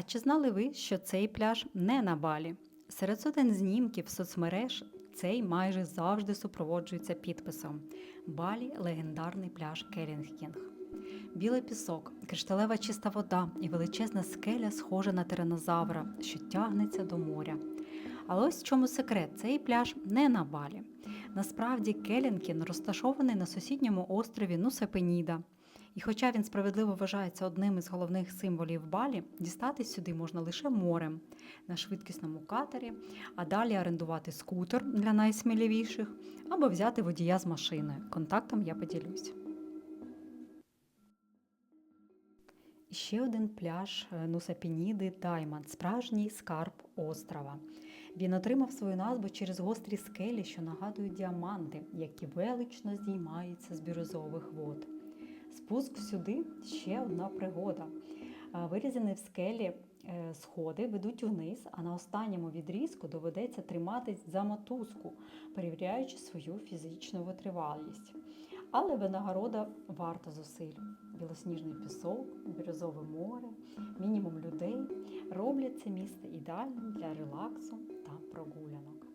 А чи знали ви, що цей пляж не на балі? Серед сотень знімків соцмереж цей майже завжди супроводжується підписом Балі легендарний пляж Келінгкінг. Білий пісок, кришталева чиста вода і величезна скеля схожа на тиранозавра, що тягнеться до моря. Але ось в чому секрет: цей пляж не на балі. Насправді Келінкін розташований на сусідньому острові Нусепеніда. І хоча він справедливо вважається одним із головних символів Балі, дістатись сюди можна лише морем на швидкісному катері, а далі орендувати скутер для найсміливіших або взяти водія з машиною. Контактом я поділюсь. Ще один пляж е, Нусапініди Даймонд, справжній скарб острова. Він отримав свою назву через гострі скелі, що нагадують діаманти, які велично здіймаються з бірюзових вод. Спуск сюди ще одна пригода. Вирізані в скелі е, сходи ведуть вниз, а на останньому відрізку доведеться триматись за мотузку, перевіряючи свою фізичну витривалість. Але винагорода варта зусиль. Білосніжний пісок, бірюзове море, мінімум людей роблять це місце ідеальним для релаксу та прогулянок.